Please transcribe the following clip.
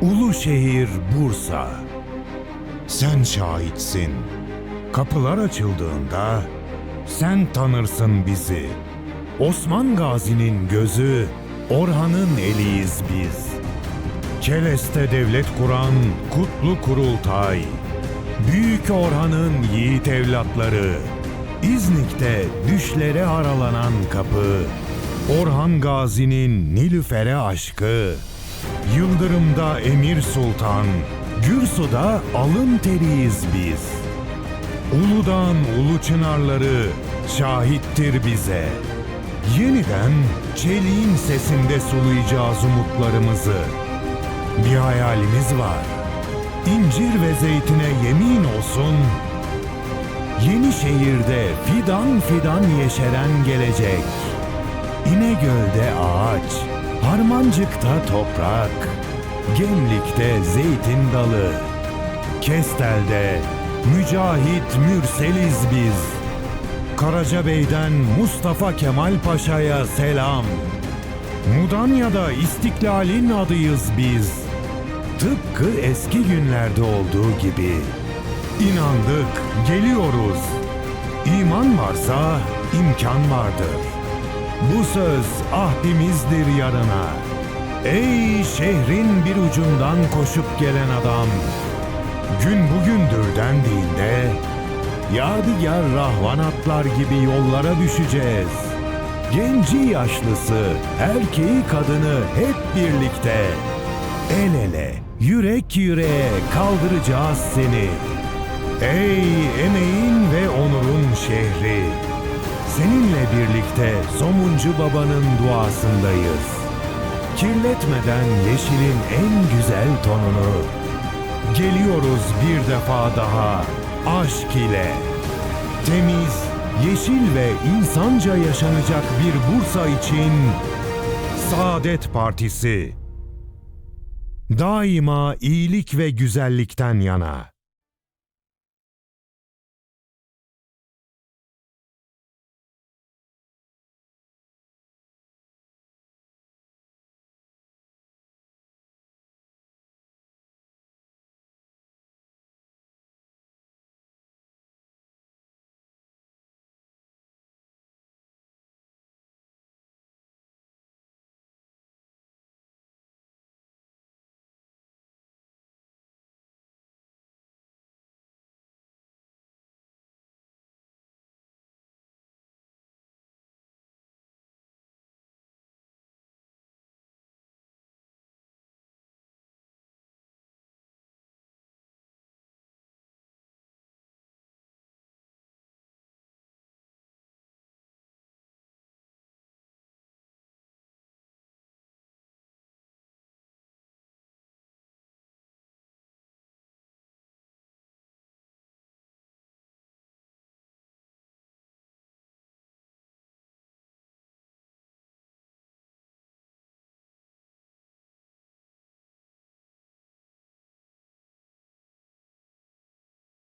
Ulu şehir Bursa. Sen şahitsin. Kapılar açıldığında sen tanırsın bizi. Osman Gazi'nin gözü, Orhan'ın eliyiz biz. Keles'te devlet kuran kutlu kurultay. Büyük Orhan'ın yiğit evlatları. İznik'te düşlere aralanan kapı. Orhan Gazi'nin Nilüfer'e aşkı. Yıldırım'da Emir Sultan, Gürsu'da alın teriyiz biz. Uludan ulu çınarları şahittir bize. Yeniden çeliğin sesinde sulayacağız umutlarımızı. Bir hayalimiz var. İncir ve zeytine yemin olsun. Yeni şehirde fidan fidan yeşeren gelecek. İnegöl'de ağaç, Harmancık'ta toprak, Gemlik'te zeytin dalı, Kestel'de mücahit mürseliz biz. Karacabey'den Mustafa Kemal Paşa'ya selam. Mudanya'da istiklalin adıyız biz. Tıpkı eski günlerde olduğu gibi. İnandık, geliyoruz. İman varsa imkan vardır. Bu söz ahdimizdir yarına. Ey şehrin bir ucundan koşup gelen adam. Gün bugündür dendiğinde Yadigar rahvanatlar gibi yollara düşeceğiz. Genci yaşlısı, erkeği kadını hep birlikte. El ele, yürek yüreğe kaldıracağız seni. Ey emeğin ve şehri. Seninle birlikte Somuncu Baba'nın duasındayız. Kirletmeden yeşilin en güzel tonunu. Geliyoruz bir defa daha aşk ile. Temiz, yeşil ve insanca yaşanacak bir Bursa için Saadet Partisi. Daima iyilik ve güzellikten yana.